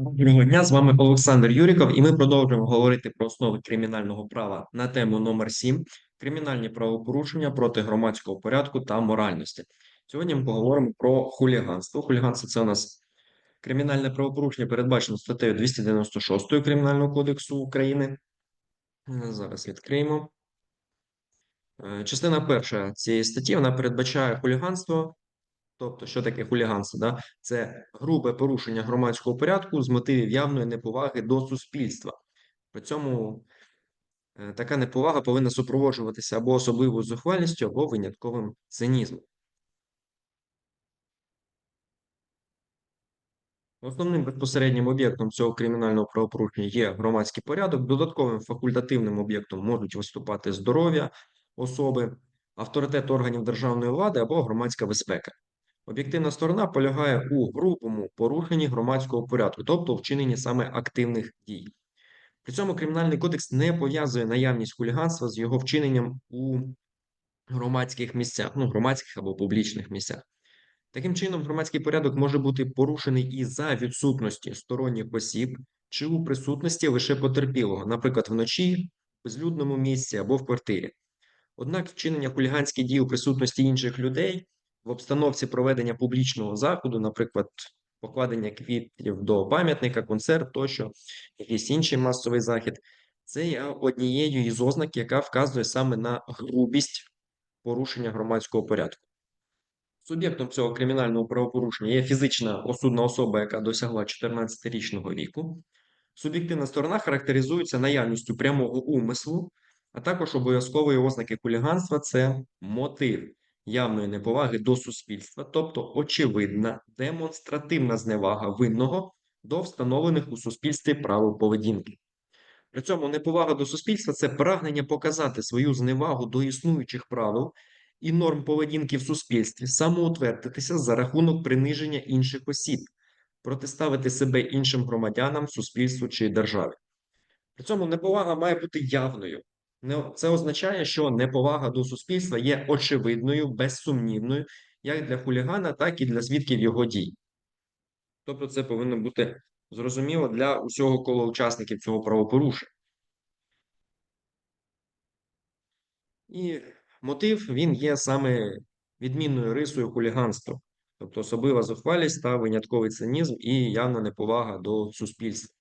Доброго дня, з вами Олександр Юріков, і ми продовжуємо говорити про основи кримінального права на тему номер 7 кримінальні правопорушення проти громадського порядку та моральності. Сьогодні ми поговоримо про хуліганство. Хуліганство це у нас кримінальне правопорушення, передбачено статтею 296 Кримінального кодексу України. Е, Зараз відкриємо. Е, Частина перша цієї статті вона передбачає хуліганство Тобто, що таке хуліганство? Да? Це грубе порушення громадського порядку з мотивів явної неповаги до суспільства. При цьому е, така неповага повинна супроводжуватися або особливою зухвалістю, або винятковим цинізмом. Основним безпосереднім об'єктом цього кримінального правопорушення є громадський порядок. Додатковим факультативним об'єктом можуть виступати здоров'я особи, авторитет органів державної влади або громадська безпека. Об'єктивна сторона полягає у грубому порушенні громадського порядку, тобто вчиненні саме активних дій. При цьому Кримінальний кодекс не пов'язує наявність хуліганства з його вчиненням у громадських місцях, ну, громадських або публічних місцях. Таким чином, громадський порядок може бути порушений і за відсутності сторонніх осіб, чи у присутності лише потерпілого, наприклад, вночі, в безлюдному місці або в квартирі. Однак вчинення хуліганських дій у присутності інших людей в обстановці проведення публічного заходу, наприклад, покладення квітів до пам'ятника, концерт тощо, якийсь інший масовий захід, це є однією із ознак, яка вказує саме на грубість порушення громадського порядку. Суб'єктом цього кримінального правопорушення є фізична осудна особа, яка досягла 14-річного віку. Суб'єктивна сторона характеризується наявністю прямого умислу, а також обов'язкової ознаки хуліганства це мотив явної неповаги до суспільства, тобто очевидна демонстративна зневага винного до встановлених у суспільстві правил поведінки. При цьому неповага до суспільства це прагнення показати свою зневагу до існуючих правил і норм поведінки в суспільстві, самоутвердитися за рахунок приниження інших осіб, протиставити себе іншим громадянам, суспільству чи державі. При цьому неповага має бути явною. Це означає, що неповага до суспільства є очевидною, безсумнівною, як для хулігана, так і для свідків його дій. Тобто, це повинно бути зрозуміло для усього кола учасників цього правопорушення. І мотив він є саме відмінною рисою хуліганства, тобто особлива зухвалість та винятковий цинізм і явна неповага до суспільства.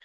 Е,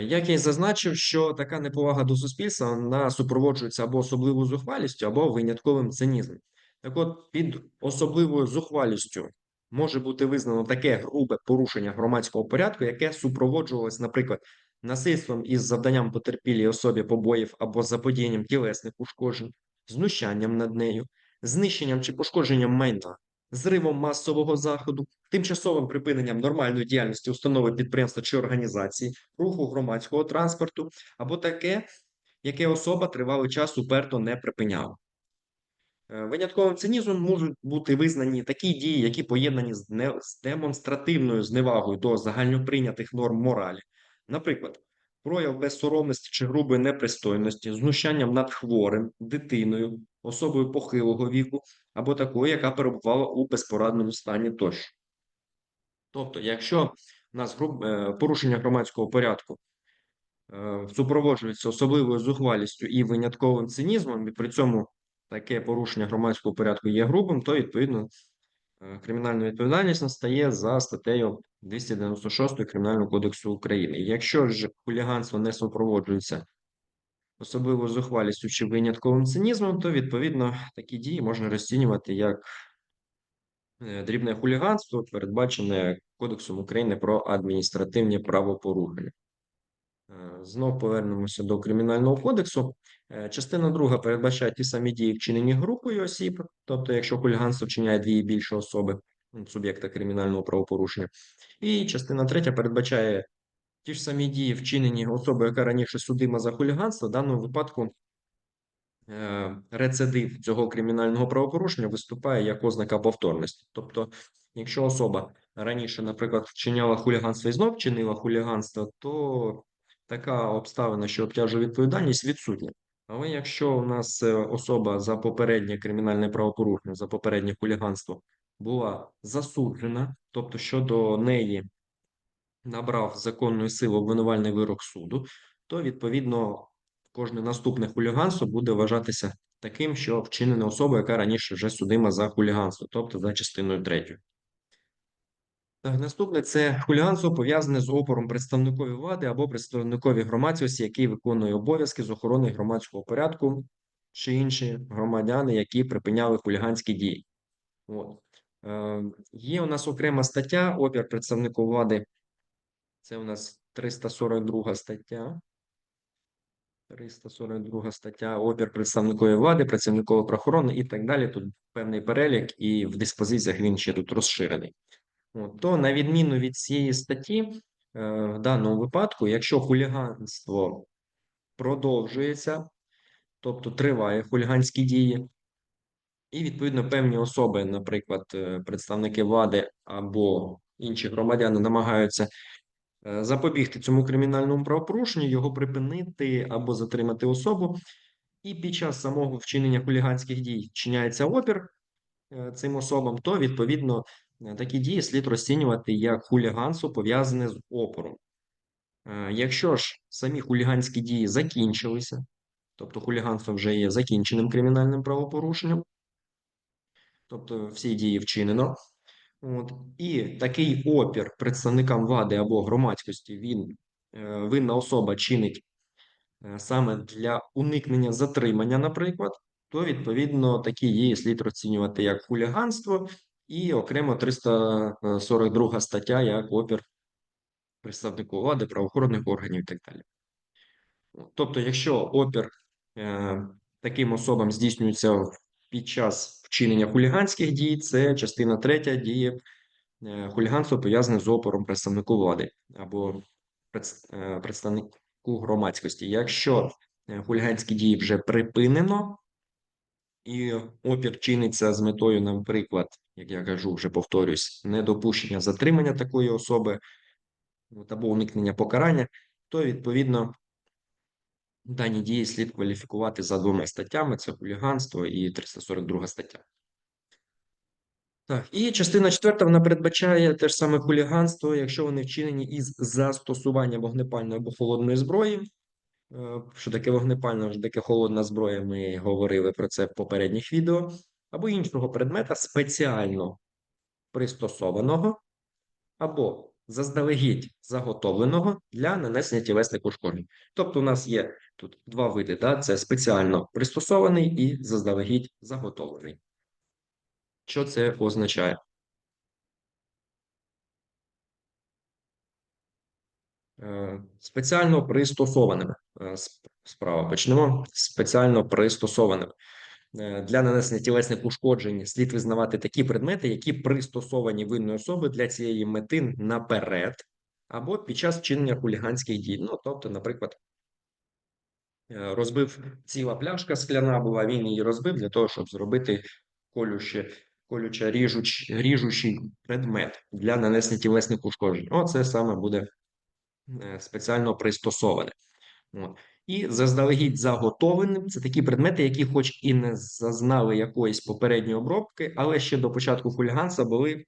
як я й зазначив, що така неповага до суспільства вона супроводжується або особливою зухвалістю, або винятковим цинізмом. Так от, під особливою зухвалістю може бути визнано таке грубе порушення громадського порядку, яке супроводжувалось, наприклад, насильством із завданням потерпілій особі побоїв або заподіянням тілесних ушкоджень, знущанням над нею, знищенням чи пошкодженням майна, зривом масового заходу, тимчасовим припиненням нормальної діяльності установи підприємства чи організації, руху громадського транспорту, або таке, яке особа тривалий час уперто не припиняла. Е, винятковим цинізмом можуть бути визнані такі дії, які поєднані з демонстративною зневагою до загальноприйнятих норм моралі. Наприклад, прояв безсоромності чи грубої непристойності, знущанням над хворим, дитиною, особою похилого віку або такою, яка перебувала у безпорадному стані тощо. Тобто, якщо у нас е, порушення громадського порядку е, супроводжується особливою зухвалістю і винятковим цинізмом, і при цьому таке порушення громадського порядку є грубим, то відповідно е, кримінальна відповідальність настає за статтею 296 Кримінального кодексу України. Якщо ж хуліганство не супроводжується особливою зухвалістю чи винятковим цинізмом, то відповідно такі дії можна розцінювати як Е, дрібне хуліганство, передбачене Кодексом України про адміністративні правопорушення. Е, знов повернемося до Кримінального кодексу. Е, частина друга передбачає ті самі дії, вчинені групою осіб, тобто, якщо хуліганство вчиняє дві і більше особи, суб'єкта кримінального правопорушення. І частина третя передбачає ті ж самі дії, вчинені особою, яка раніше судима за хуліганство, в даному випадку Е, рецидив цього кримінального правопорушення виступає як ознака повторності. Тобто, якщо особа раніше, наприклад, вчиняла хуліганство і знов вчинила хуліганство, то така обставина, що обтяжує відповідальність, відсутня. Але якщо у нас е, особа за попереднє кримінальне правопорушення, за попереднє хуліганство була засуджена, тобто щодо неї набрав законної сили обвинувальний вирок суду, то відповідно кожне наступне хуліганство буде вважатися таким, що вчинене особою, яка раніше вже судима за хуліганство, тобто за частиною третьою. Так, наступне це хуліганство пов'язане з опором представникові влади або представникові громадськості, який виконує обов'язки з охорони громадського порядку, чи інші громадяни, які припиняли хуліганські дії. От. Е, є у нас окрема стаття опір представнику влади. Це у нас 342 стаття. 342 стаття опір представникової влади, працівникової прохорони і так далі. Тут певний перелік, і в диспозиціях він ще тут розширений. От, то на відміну від цієї статті, е, в даному випадку, якщо хуліганство продовжується, тобто триває хуліганські дії, і відповідно певні особи, наприклад, е, представники влади або інші громадяни намагаються е, запобігти цьому кримінальному правопорушенню, його припинити або затримати особу, і під час самого вчинення хуліганських дій вчиняється опір е, цим особам, то відповідно такі дії слід розцінювати як хуліганство пов'язане з опором. Якщо ж самі хуліганські дії закінчилися, тобто хуліганство вже є закінченим кримінальним правопорушенням, тобто всі дії вчинено, от, і такий опір представникам влади або громадськості він е, винна особа чинить саме для уникнення затримання, наприклад, то відповідно такі дії слід розцінювати як хуліганство. І окремо 342 стаття як опір представнику влади, правоохоронних органів і так далі. Тобто, якщо опір е, таким особам здійснюється під час вчинення хуліганських дій, це частина третя діє е, хуліганство пов'язане з опором представнику влади або е, представнику громадськості. Якщо е, хуліганські дії вже припинено, і опір чиниться з метою, наприклад, як я кажу, вже повторюсь, недопущення затримання такої особи або уникнення покарання, то відповідно дані дії слід кваліфікувати за двома статтями: це хуліганство і 342 стаття. Так, і частина четверта вона передбачає те ж саме хуліганство, якщо вони вчинені із застосуванням вогнепальної або холодної зброї. Е, що таке вогнепальна, що таке холодна зброя, ми говорили про це в попередніх відео, або іншого предмета спеціально пристосованого, або заздалегідь заготовленого для нанесення тілесних ушкоджень. Тобто, у нас є тут два види: да? це спеціально пристосований і заздалегідь заготовлений. Що це означає? Е, спеціально пристосованими е, справа почнемо. Спеціально пристосованими е, для нанесення тілесних ушкоджень слід визнавати такі предмети, які пристосовані винної особи для цієї мети наперед, або під час вчинення хуліганських дій. Ну, тобто, наприклад, розбив ціла пляшка скляна була, він її розбив для того, щоб зробити колюще. Колюча ріжуч, ріжучий предмет для нанесення тілесних ушкоджень. Оце саме буде Е, спеціально пристосоване. От. І заздалегідь заготовленим це такі предмети, які, хоч і не зазнали якоїсь попередньої обробки, але ще до початку хуліганства були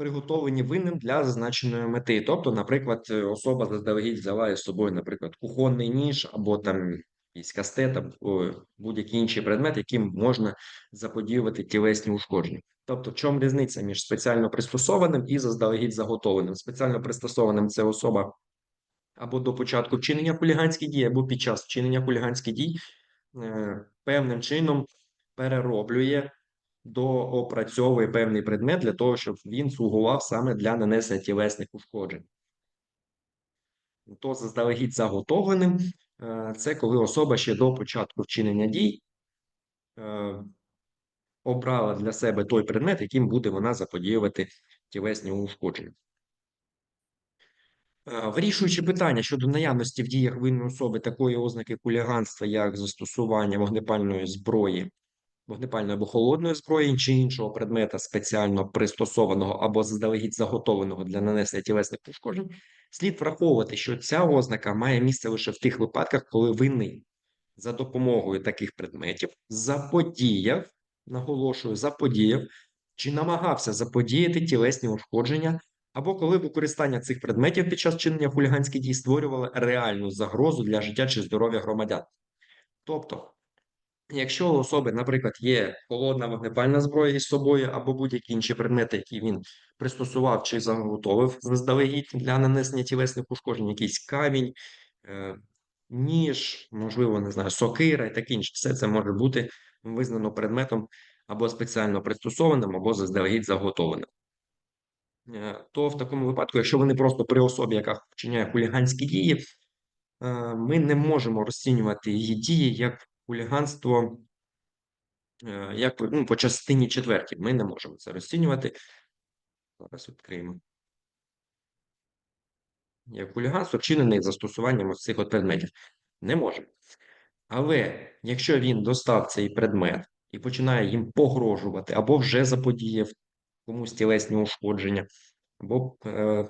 приготовлені винним для зазначеної мети. Тобто, наприклад, особа заздалегідь взяла із собою, наприклад, кухонний ніж або там якийсь кастет, або будь-який інший предмет, яким можна заподіювати тілесні ушкодження. Тобто, в чому різниця між спеціально пристосованим і заздалегідь заготовленим? Спеціально пристосованим це особа або до початку вчинення хуліганських дій, або під час вчинення хуліганських дій е, певним чином перероблює, доопрацьовує певний предмет для того, щоб він слугував саме для нанесення тілесних ушкоджень. То заздалегідь заготовленим е, це коли особа ще до початку вчинення дій е, обрала для себе той предмет, яким буде вона заподіювати тілесні ушкодження. Е, вирішуючи питання щодо наявності в діях винної особи такої ознаки хуліганства, як застосування вогнепальної зброї, вогнепальної або холодної зброї чи іншого предмета спеціально пристосованого або заздалегідь заготовленого для нанесення тілесних пошкоджень, слід враховувати, що ця ознака має місце лише в тих випадках, коли винний за допомогою таких предметів заподіяв, наголошую, заподіяв чи намагався заподіяти тілесні ушкодження, або коли використання цих предметів під час чинення хуліганських дій створювало реальну загрозу для життя чи здоров'я громадян. Тобто, якщо у особи, наприклад, є холодна вогнепальна зброя із собою, або будь-які інші предмети, які він пристосував чи заготовив заздалегідь для нанесення тілесних ушкоджень, якийсь камінь, е, ніж, можливо, не знаю, сокира і таке інше, все це може бути визнано предметом або спеціально пристосованим, або заздалегідь заготовленим. Е, То в такому випадку, якщо вони просто при особі, яка вчиняє хуліганські дії, е, ми не можемо розцінювати її дії як хуліганство, е, як ну, по частині четвертій. Ми не можемо це розцінювати. Зараз відкриємо. Як хуліганство вчинене застосуванням цих от предметів. Не можемо. Але якщо він достав цей предмет і починає їм погрожувати, або вже заподіяв комусь тілесні ушкодження, або е,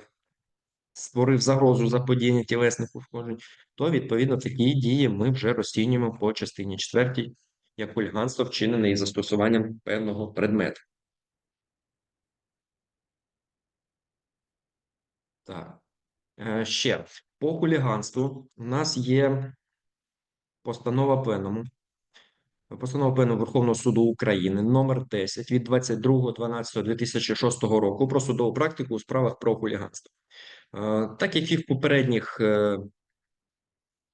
створив загрозу заподіяння тілесних ушкоджень, то відповідно такі дії ми вже розцінюємо по частині 4 як хуліганство вчинене із застосуванням певного предмету. Так. Е, Ще по хуліганству у нас є постанова Пленуму. Постанова Пленуму Верховного суду України номер 10 від 22.12.2006 року про судову практику у справах про хуліганство. Так як і в попередніх е,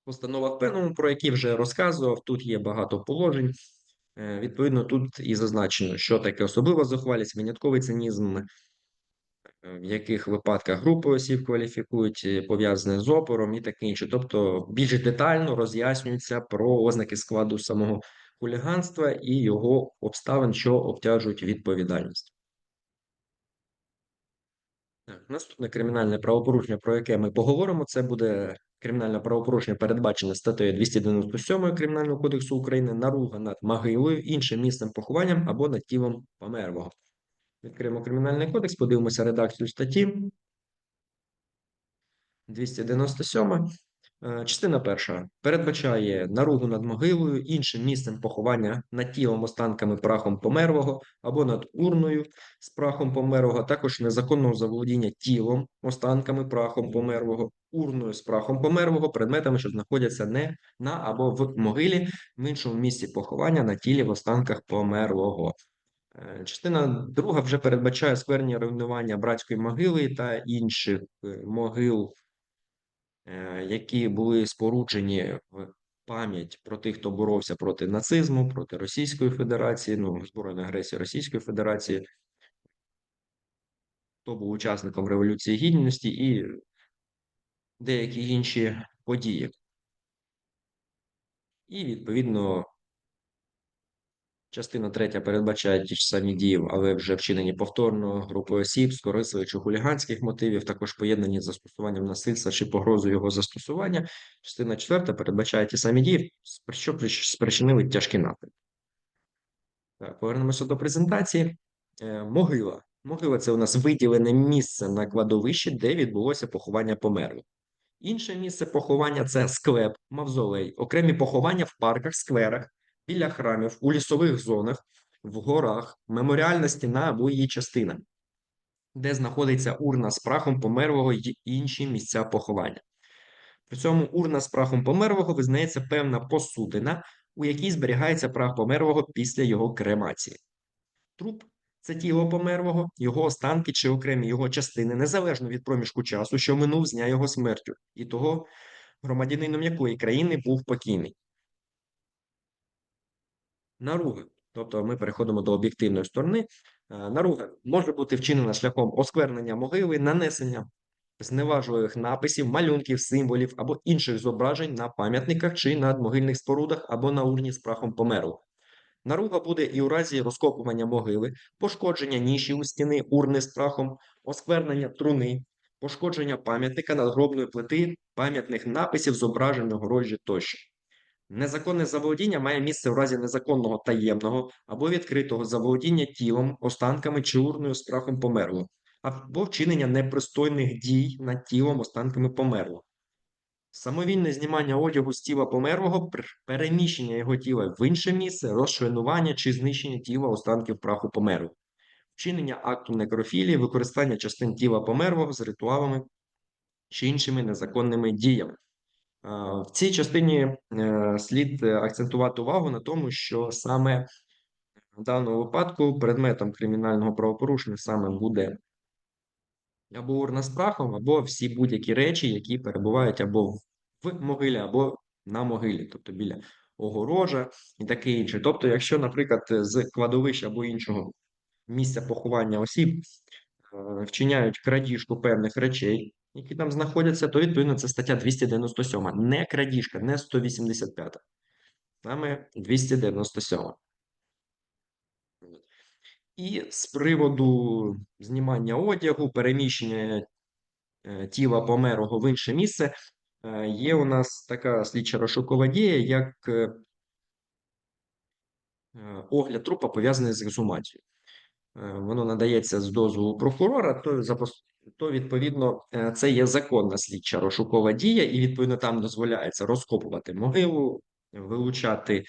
постановах Пленуму, про які вже розказував, тут є багато положень. Е, Відповідно, тут і зазначено, що таке особлива зухвалість, винятковий цинізм, е, в яких випадках групи осіб кваліфікують, пов'язане з опором і таке інше. Тобто більш детально роз'яснюється про ознаки складу самого хуліганства і його обставин, що обтяжують відповідальність. Наступне кримінальне правопорушення, про яке ми поговоримо, це буде кримінальне правопорушення, передбачене статтею 297 Кримінального кодексу України, наруга над могилою, іншим місцем похованням або над тілом померлого. Відкриємо кримінальний кодекс, подивимося редакцію статті. 297. Е, Частина перша передбачає наругу над могилою, іншим місцем поховання над тілом, останками прахом померлого або над урною з прахом померлого, також незаконного заволодіння тілом, останками прахом померлого, урною з прахом померлого, предметами, що знаходяться не на або в могилі, в іншому місці поховання на тілі в останках померлого. Е, Частина друга вже передбачає скверні руйнування братської могили та інших е, могил які були споруджені в пам'ять про тих, хто боровся проти нацизму, проти Російської Федерації, ну, збройної агресії Російської Федерації, хто був учасником Революції Гідності і деякі інші події. І, відповідно, Частина третя передбачає ті ж самі дії, але вже вчинені повторно групою осіб з корисливих хуліганських мотивів, також поєднані з застосуванням насильства чи погрозою його застосування. Частина четверта передбачає ті самі дії, що спричинили тяжкі наслідки. Так, повернемося до презентації. Е, могила. Могила це у нас виділене місце на кладовищі, де відбулося поховання померлих. Інше місце поховання це склеп, мавзолей, окремі поховання в парках, скверах, біля храмів, у лісових зонах, в горах, меморіальна стіна або її частина, де знаходиться урна з прахом померлого й інші місця поховання. При цьому урна з прахом померлого визнається певна посудина, у якій зберігається прах померлого після його кремації. Труп це тіло померлого, його останки чи окремі його частини, незалежно від проміжку часу, що минув з дня його смертю, і того, громадянином якої країни був покійний. Наруга, тобто ми переходимо до об'єктивної сторони. Е, наруга може бути вчинена шляхом осквернення могили, нанесення зневажливих написів, малюнків, символів або інших зображень на пам'ятниках чи надмогильних спорудах або на урні з прахом померлого. Наруга буде і у разі розкопування могили, пошкодження ніші у стіни, урни з прахом, осквернення труни, пошкодження пам'ятника надгробної плити, пам'ятних написів, зображень огорожі тощо. Незаконне заволодіння має місце в разі незаконного таємного або відкритого заволодіння тілом, останками чи урною з прахом померлого, або вчинення непристойних дій над тілом, останками померлого. Самовільне знімання одягу з тіла померлого, переміщення його тіла в інше місце, розчленування чи знищення тіла останків праху померлого. вчинення акту некрофілії, використання частин тіла померлого з ритуалами чи іншими незаконними діями. А, В цій частині е, слід е, акцентувати увагу на тому, що саме в даному випадку предметом кримінального правопорушення саме буде або урна з прахом, або всі будь-які речі, які перебувають або в могилі, або на могилі, тобто біля огорожа і таке інше. Тобто, якщо, наприклад, з кладовища або іншого місця поховання осіб е, вчиняють крадіжку певних речей, які там знаходяться, то відповідно це стаття 297. Не крадіжка, не 185. Саме 297. І з приводу знімання одягу, переміщення е, тіла померлого в інше місце, е, є у нас така слідча розшукова дія, як е, огляд трупа пов'язаний з ексгумацією. Воно надається з дозволу прокурора, то то відповідно це є законна слідча розшукова дія, і відповідно там дозволяється розкопувати могилу, вилучати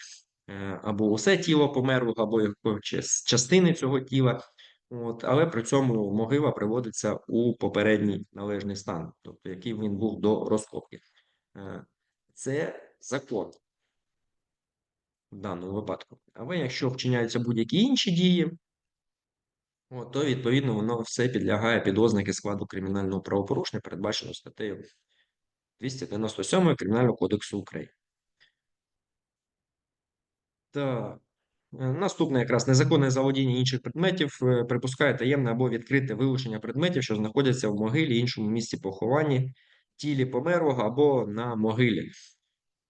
Е, або усе тіло померлого, або якоїсь частини цього тіла. От, Але при цьому могила приводиться у попередній належний стан, тобто який він був до розкопки. Е, це закон в даному випадку. Але якщо вчиняються будь-які інші дії, от, то відповідно воно все підлягає під ознаки складу кримінального правопорушення, передбачено статтею 297 Кримінального кодексу України. Так. Е, наступне якраз незаконне заволодіння інших предметів е, припускає таємне або відкрите вилучення предметів, що знаходяться в могилі, іншому місці поховання, тілі померлого або на могилі.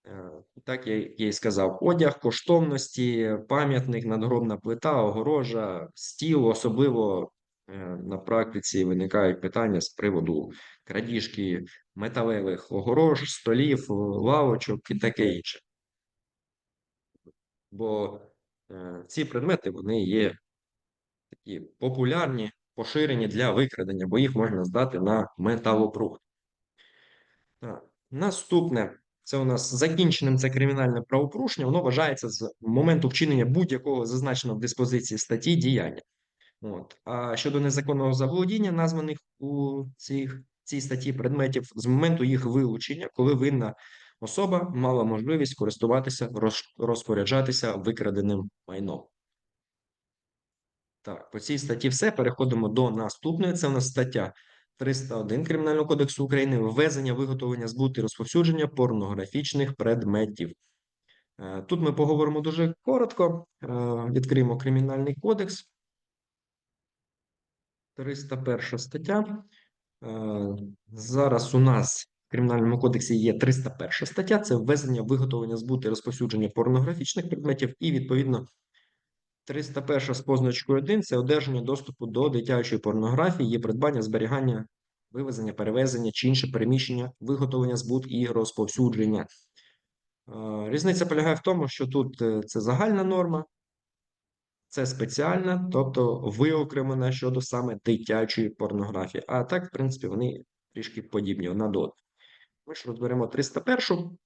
Е, так я і сказав: одяг, коштовності, пам'ятник, надгробна плита, огорожа, стіл, особливо на практиці виникають питання з приводу крадіжки металевих огорож, столів, лавочок і таке інше бо е, ці предмети вони є такі популярні, поширені для викрадення, бо їх можна здати на металопруд. Так. Наступне, це у нас закінченим це кримінальне правопорушення, воно вважається з моменту вчинення будь-якого зазначеного в диспозиції статті діяння. От. А щодо незаконного заволодіння, названих у цих, цій статті предметів, з моменту їх вилучення, коли винна особа мала можливість користуватися, розпоряджатися викраденим майном. Так, по цій статті все. Переходимо до наступної. Це у нас стаття 301 Кримінального кодексу України ввезення, виготовлення, збут і розповсюдження порнографічних предметів. Е, тут ми поговоримо дуже коротко. Е, відкриємо Кримінальний кодекс. 301 стаття. Е, зараз у нас в Кримінальному кодексі є 301 стаття, це ввезення, виготовлення, збути, розповсюдження порнографічних предметів, і, відповідно, 301 з позначкою 1 це одержання доступу до дитячої порнографії, є придбання, зберігання, вивезення, перевезення чи інше переміщення, виготовлення, збут і розповсюдження. Е, різниця полягає в тому, що тут е, це загальна норма, це спеціальна, тобто виокремлена щодо саме дитячої порнографії. А так, в принципі, вони трішки подібні одна до одної. Ми ж розберемо 301.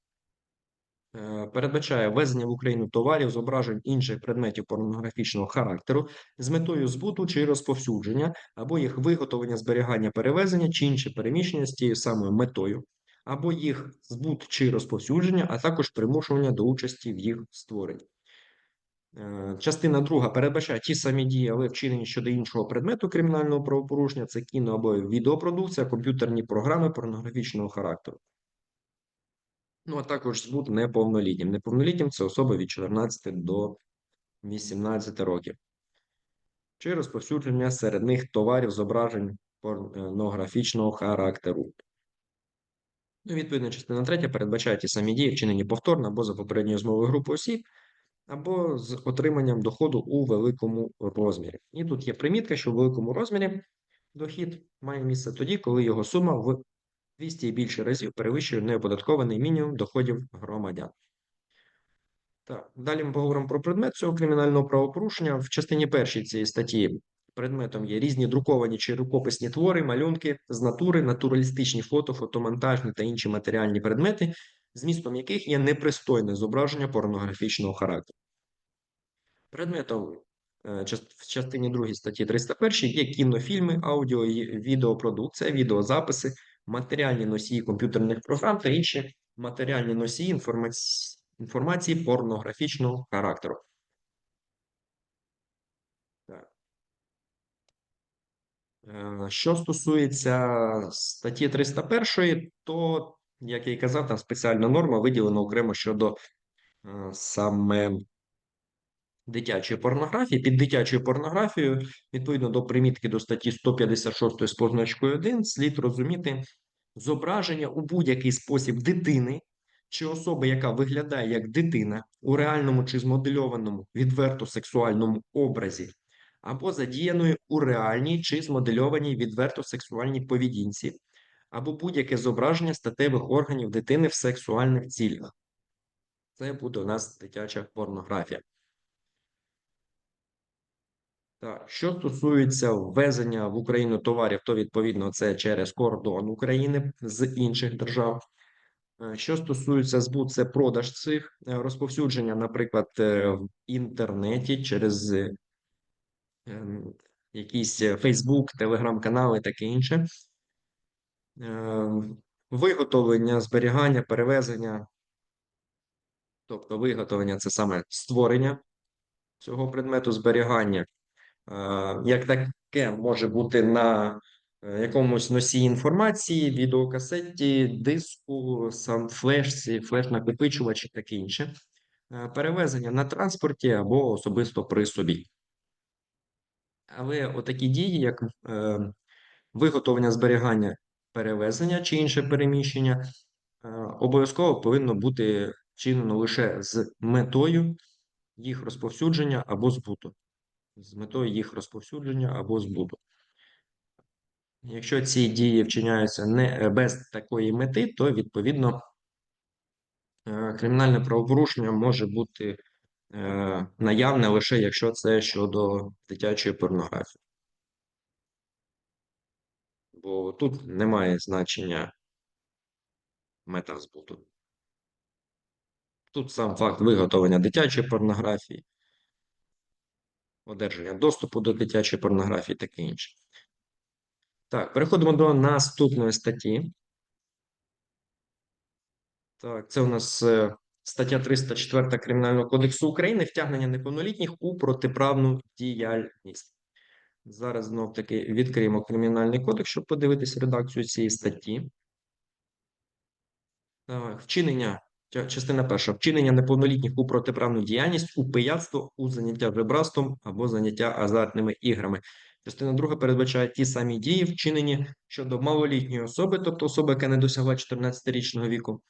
Е, передбачає ввезення в Україну товарів, зображень інших предметів порнографічного характеру з метою збуту чи розповсюдження, або їх виготовлення, зберігання, перевезення чи інше переміщення з тією самою метою, або їх збут чи розповсюдження, а також примушування до участі в їх створенні. Е, частина друга передбачає ті самі дії, але вчинені щодо іншого предмету кримінального правопорушення це кіно або відеопродукція, комп'ютерні програми порнографічного характеру. Ну, а також збут неповнолітнім. Неповнолітнім це особа від 14 до 18 років. Чи розповсюдження серед них товарів зображень порнографічного характеру. Ну, Відповідно, частина третя передбачає ті самі дії, вчинені повторно або за попередньою змовою групи осіб, або з отриманням доходу у великому розмірі. І тут є примітка, що в великому розмірі дохід має місце тоді, коли його сума в 200 і більше разів перевищує неоподаткований мінімум доходів громадян. Так, Далі ми поговоримо про предмет цього кримінального правопорушення. В частині першій цієї статті предметом є різні друковані чи рукописні твори, малюнки з натури, натуралістичні фото, фотомонтажні та інші матеріальні предмети, змістом яких є непристойне зображення порнографічного характеру. Предметом е, в частині 2 статті 301 є кінофільми, аудіо і відеопродукція, відеозаписи, матеріальні носії комп'ютерних програм та інші матеріальні носії інформаці... інформації порнографічного характеру. Так. Е, Що стосується статті 301, то, як я і казав, там спеціальна норма виділена окремо щодо е, саме дитячої порнографії. Під дитячою порнографією, відповідно до примітки до статті 156 з позначкою 1, слід розуміти зображення у будь-який спосіб дитини чи особи, яка виглядає як дитина у реальному чи змодельованому відверто сексуальному образі, або задіяної у реальній чи змодельованій відверто сексуальній поведінці, або будь-яке зображення статевих органів дитини в сексуальних цілях. Це буде у нас дитяча порнографія. Так, що стосується ввезення в Україну товарів, то відповідно це через кордон України з інших держав. Е, Що стосується збут, це продаж цих е, розповсюдження, наприклад, е, в інтернеті через ем, якісь Facebook, телеграм-канали, таке інше. Е, Виготовлення, зберігання, перевезення. Тобто виготовлення це саме створення цього предмету зберігання. Е, Як таке може бути на е, якомусь носії інформації, відеокасеті, диску, сам флешці, флеш-накопичувач і таке інше. Е, Перевезення на транспорті або особисто при собі. Але отакі дії, як виготовлення зберігання, перевезення чи інше переміщення, обов'язково повинно бути вчинено лише з метою їх розповсюдження або збуту. З метою їх розповсюдження або збуту. Якщо ці дії вчиняються не без такої мети, то відповідно е, кримінальне правопорушення може бути е, наявне лише якщо це щодо дитячої порнографії. Бо тут немає значення мета збуту. Тут сам факт виготовлення дитячої порнографії, одержання доступу до дитячої порнографії таке інше. Так, переходимо до наступної статті. Так, це у нас е, стаття 304 Кримінального кодексу України втягнення неповнолітніх у протиправну діяльність. Зараз знов таки відкриємо Кримінальний кодекс, щоб подивитися редакцію цієї статті. Так, вчинення, частина перша. Вчинення неповнолітніх у протиправну діяльність, у пияцтво, у заняття жебратством або заняття азартними іграми. Частина друга передбачає ті самі дії, вчинені щодо малолітньої особи, тобто особи, яка не досягла 14-річного віку,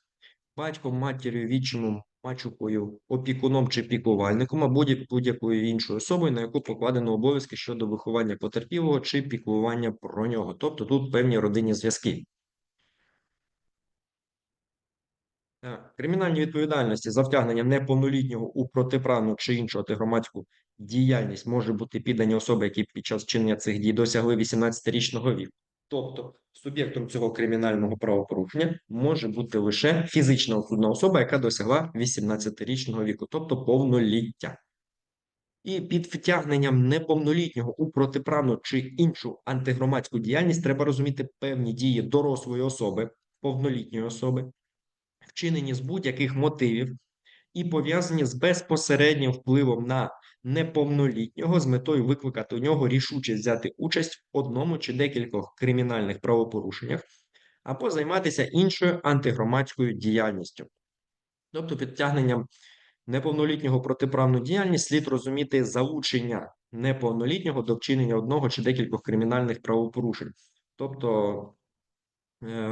батьком, матір'ю, відчимом, мачухою, опікуном чи піклувальником, або будь- будь-якою іншою особою, на яку покладено обов'язки щодо виховання потерпілого чи піклування про нього. Тобто тут певні родинні зв'язки. Так, Кримінальні відповідальності за втягнення неповнолітнього у протиправну чи іншу антигромадську діяльність може бути піддані особи, які під час вчинення цих дій досягли 18-річного віку. Тобто суб'єктом цього кримінального правопорушення може бути лише фізична осудна особа, яка досягла 18-річного віку, тобто повноліття. І під втягненням неповнолітнього у протиправну чи іншу антигромадську діяльність треба розуміти певні дії дорослої особи, повнолітньої особи, вчинені з будь-яких мотивів і пов'язані з безпосереднім впливом на неповнолітнього з метою викликати у нього рішучість взяти участь в одному чи декількох кримінальних правопорушеннях або займатися іншою антигромадською діяльністю. Тобто, підтягненням неповнолітнього протиправну діяльність слід розуміти залучення неповнолітнього до вчинення одного чи декількох кримінальних правопорушень. Тобто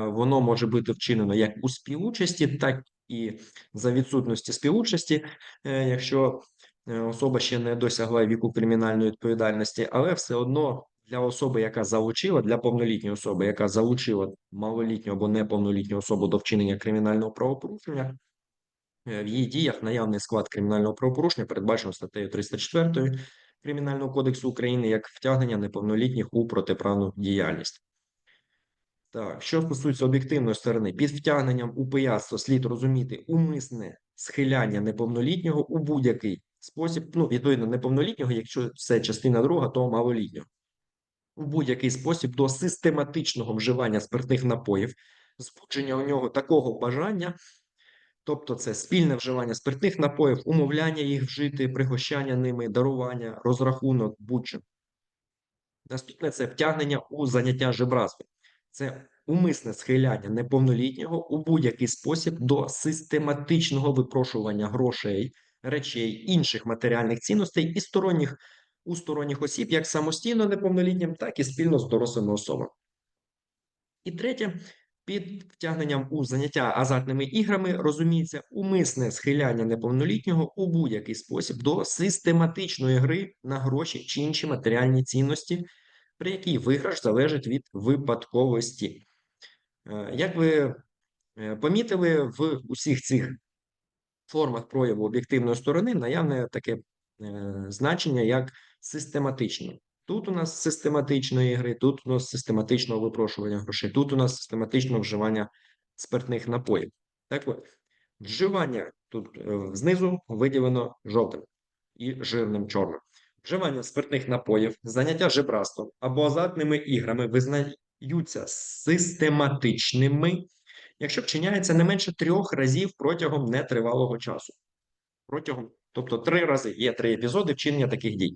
воно може бути вчинено як у співучасті, так і за відсутності співучасті, е, якщо е, особа ще не досягла віку кримінальної відповідальності, але все одно для особи, яка залучила, для повнолітньої особи, яка залучила малолітню або неповнолітню особу до вчинення кримінального правопорушення, в її діях наявний склад кримінального правопорушення передбачено статтею 304 Кримінального кодексу України як втягнення неповнолітніх у протиправну діяльність. Так, що стосується об'єктивної сторони, під втягненням у пияцтво слід розуміти умисне схиляння неповнолітнього у будь-який спосіб, ну, відповідно, неповнолітнього, якщо це частина друга, то малолітнього. У будь-який спосіб до систематичного вживання спиртних напоїв, збудження у нього такого бажання, тобто це спільне вживання спиртних напоїв, умовляння їх вжити, пригощання ними, дарування, розрахунок, будь-що. Наступне це втягнення у заняття жебратством. Це умисне схиляння неповнолітнього у будь-який спосіб до систематичного випрошування грошей, речей, інших матеріальних цінностей і сторонніх у сторонніх осіб, як самостійно неповнолітнім, так і спільно з дорослими особами. І третє, під втягненням у заняття азартними іграми розуміється умисне схиляння неповнолітнього у будь-який спосіб до систематичної гри на гроші чи інші матеріальні цінності, при якій виграш залежить від випадковості. Е, Як ви е, помітили, в усіх цих формах прояву об'єктивної сторони наявне таке е, значення як систематично. Тут у нас систематичної гри, тут у нас систематичного випрошування грошей, тут у нас систематичного вживання спиртних напоїв. Так от, вживання тут знизу виділено жовтим і жирним чорним. Вживання спиртних напоїв, заняття жебратством або азартними іграми визнаються систематичними, якщо вчиняється не менше трьох разів протягом нетривалого часу. Протягом, тобто три рази є три епізоди вчинення таких дій.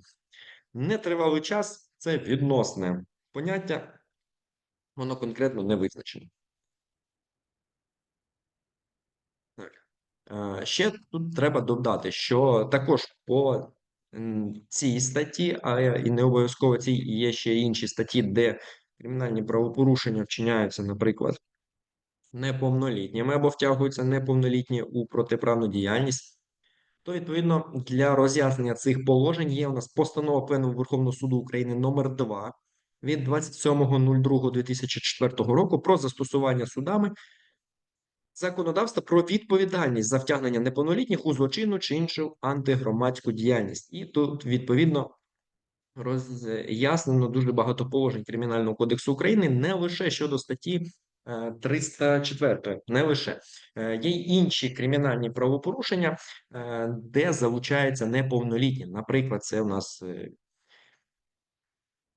Нетривалий час це відносне поняття, воно конкретно не визначено. Так. Е, Ще тут треба додати, що також по цій статті, а і не обов'язково цій, є ще інші статті, де кримінальні правопорушення вчиняються, наприклад, неповнолітніми або втягуються неповнолітні у протиправну діяльність. То, відповідно, для роз'яснення цих положень є у нас постанова Пленуму Верховного суду України номер 2 від 27.02.2004 року про застосування судами законодавства про відповідальність за втягнення неповнолітніх у злочинну чи іншу антигромадську діяльність. І тут, відповідно, роз'яснено дуже багато положень Кримінального кодексу України не лише щодо статті е, 304, не лише Е, є інші кримінальні правопорушення, е, де залучаються неповнолітні. Наприклад, це у нас.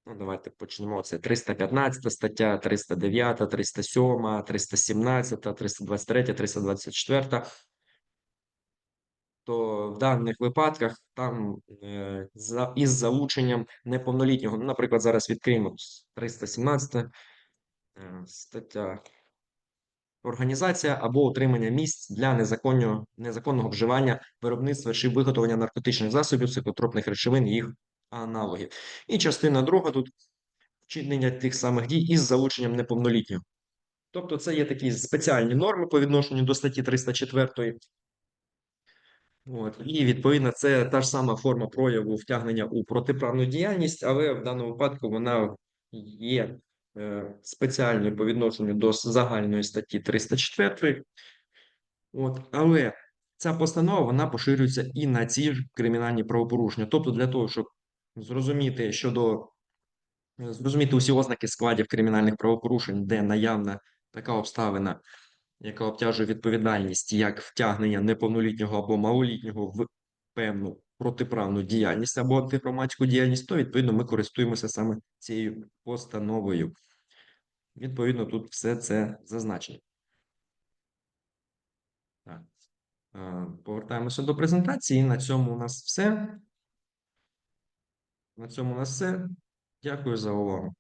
Ну, давайте почнемо. Це 315 стаття, 309, 307, 317, 323, 324. То в даних випадках там е, за, із залученням неповнолітнього, ну, наприклад, зараз відкриємо 317 е, стаття. Організація або утримання місць для незаконного, незаконного вживання, виробництва чи виготовлення наркотичних засобів, психотропних речовин їх аналогів. І частина друга тут вчинення тих самих дій із залученням неповнолітнього. Тобто, це є такі спеціальні норми по відношенню до статті 304. От, і відповідно це та ж сама форма прояву втягнення у протиправну діяльність, але в даному випадку вона є е, спеціальною по відношенню до загальної статті 304. От, але ця постанова вона поширюється і на ці ж кримінальні правопорушення. Тобто, для того, щоб зрозуміти щодо зрозуміти усі ознаки складів кримінальних правопорушень, де наявна така обставина, яка обтяжує відповідальність як втягнення неповнолітнього або малолітнього в певну протиправну діяльність або антигромадську діяльність, то відповідно ми користуємося саме цією постановою. Відповідно, тут все це зазначено. Так. Е, Повертаємося до презентації. На цьому у нас все. На цьому на все. Дякую за увагу.